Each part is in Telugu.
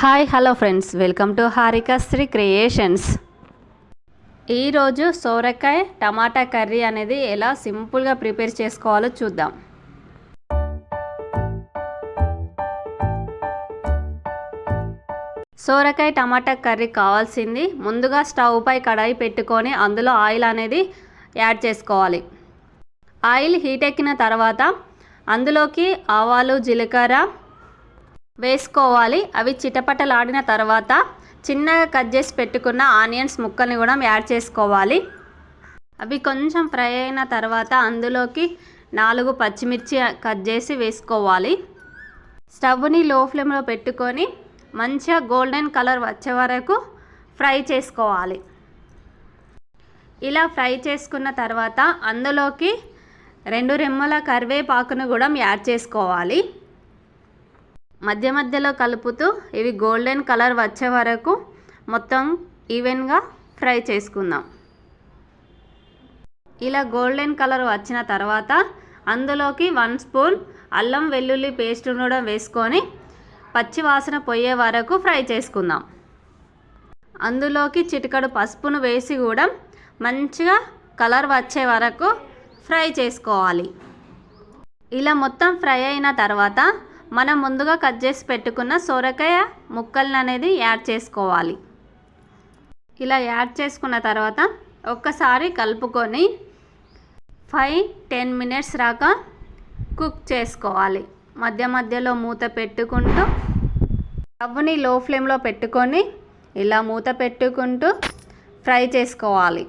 Hi hello friends. Welcome to Harika Sri creations. ఈరోజు సోరకాయ టమాటా కర్రీ అనేది ఎలా సింపుల్గా ప్రిపేర్ చేసుకోవాలో చూద్దాం. సోరకాయ టమాటా కర్రీ కావాల్సింది ముందుగా స్టవ్ పై కడాయి పెట్టుకొని అందులో ఆయిల్ అనేది యాడ్ చేసుకోవాలి. ఆయిల్ హీట్ ఎక్కిన తర్వాత అందులోకి ఆవాలు జీలకర్ర వేసుకోవాలి. అవి చిటపటలాడిన తర్వాత చిన్నగా కట్ చేసి పెట్టుకున్న ఆనియన్స్ ముక్కల్ని కూడా యాడ్ చేసుకోవాలి. అవి కొంచెం ఫ్రై అయిన తర్వాత అందులోకి నాలుగు పచ్చిమిర్చి కట్ చేసి వేసుకోవాలి. స్టవ్ని లో ఫ్లేమ్లో పెట్టుకొని మంచిగా గోల్డెన్ కలర్ వచ్చే వరకు ఫ్రై చేసుకోవాలి. ఇలా ఫ్రై చేసుకున్న తర్వాత అందులోకి రెండు రెమ్మల కరివేపాకును కూడా యాడ్ చేసుకోవాలి. మధ్య మధ్యలో కలుపుతూ ఇవి గోల్డెన్ కలర్ వచ్చే వరకు మొత్తం ఈవెన్గా ఫ్రై చేసుకుందాం. ఇలా గోల్డెన్ కలర్ వచ్చిన తర్వాత అందులోకి వన్ స్పూన్ అల్లం వెల్లుల్లి పేస్ట్ కూడా వేసుకొని పచ్చి వాసన పోయే వరకు ఫ్రై చేసుకుందాం. అందులోకి చిటికడు పసుపును వేసి కూడా మంచిగా కలర్ వచ్చే వరకు ఫ్రై చేసుకోవాలి. ఇలా మొత్తం ఫ్రై అయిన తర్వాత మనం ముందుగా కట్ చేసి పెట్టుకున్న సొరకాయ ముక్కలను అనేది యాడ్ చేసుకోవాలి. ఇలా యాడ్ చేసుకున్న తర్వాత ఒక్కసారి కలుపుకొని ఫైవ్ టెన్ మినిట్స్ రాక కుక్ చేసుకోవాలి. మధ్య మధ్యలో మూత పెట్టుకుంటూ స్టవ్ని లో ఫ్లేమ్లో పెట్టుకొని ఇలా మూత పెట్టుకుంటూ ఫ్రై చేసుకోవాలి.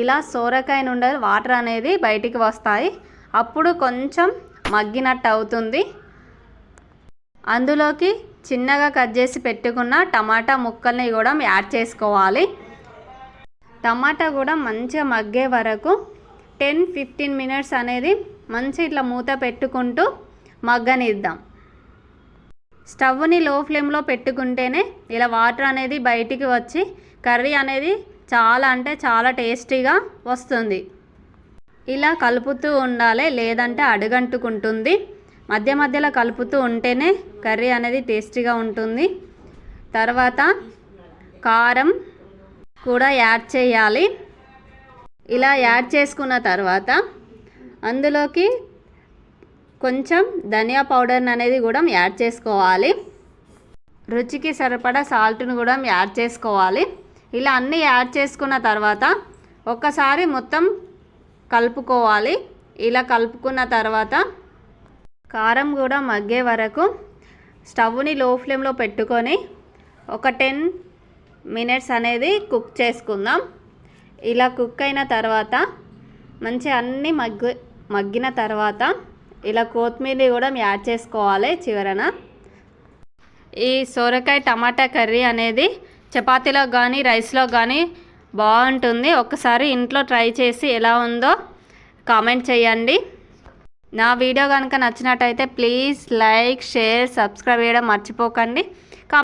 ఇలా సోరకాయ నుండి వాటర్ అనేది బయటికి వస్తాయి. అప్పుడు కొంచెం మగ్గినట్టు అవుతుంది. అందులోకి చిన్నగా కట్ చేసి పెట్టుకున్న టమాటా ముక్కల్ని కూడా యాడ్ చేసుకోవాలి. టమాటా కూడా మంచిగా మగ్గే వరకు టెన్ ఫిఫ్టీన్ మినిట్స్ అనేది మంచి ఇట్లా మూత పెట్టుకుంటూ మగ్గనిద్దాం. స్టవ్ని లో ఫ్లేమ్లో పెట్టుకుంటేనే ఇలా వాటర్ అనేది బయటికి వచ్చి కర్రీ అనేది చాలా అంటే చాలా టేస్టీగా వస్తుంది. ఇలా కలుపుతూ ఉండాలి లేదంటే అడుగంటుకుంటుంది. మధ్య మధ్యలో కలుపుతూ ఉంటేనే కర్రీ అనేది టేస్టీగా ఉంటుంది. తర్వాత కారం కూడా యాడ్ చేయాలి. ఇలా యాడ్ చేసుకున్న తర్వాత అందులోకి కొంచెం ధనియా పౌడర్ అనేది కూడా యాడ్ చేసుకోవాలి. రుచికి సరిపడా సాల్ట్ను కూడా యాడ్ చేసుకోవాలి. ఇలా అన్నీ యాడ్ చేసుకున్న తర్వాత ఒక్కసారి మొత్తం కలుపుకోవాలి. ఇలా కలుపుకున్న తర్వాత కారం కూడా మగ్గే వరకు స్టవ్ని లో ఫ్లేమ్లో పెట్టుకొని ఒక టెన్ మినిట్స్ అనేది కుక్ చేసుకుందాం. ఇలా కుక్ అయిన తర్వాత మంచి అన్నీ మగ్గి మగ్గిన తర్వాత ఇలా కొత్తిమీర కూడా యాడ్ చేసుకోవాలి చివరన. ఈ సొరకాయ టమాటా కర్రీ అనేది చపాతీలో కానీ రైస్లో కానీ బాగుంటుంది. ఒకసారి ఇంట్లో ట్రై చేసి ఎలా ఉందో కామెంట్ చేయండి. నా వీడియో కనుక నచ్చినట్టయితే ప్లీజ్ లైక్ షేర్ సబ్స్క్రైబ్ చేయడం మర్చిపోకండి.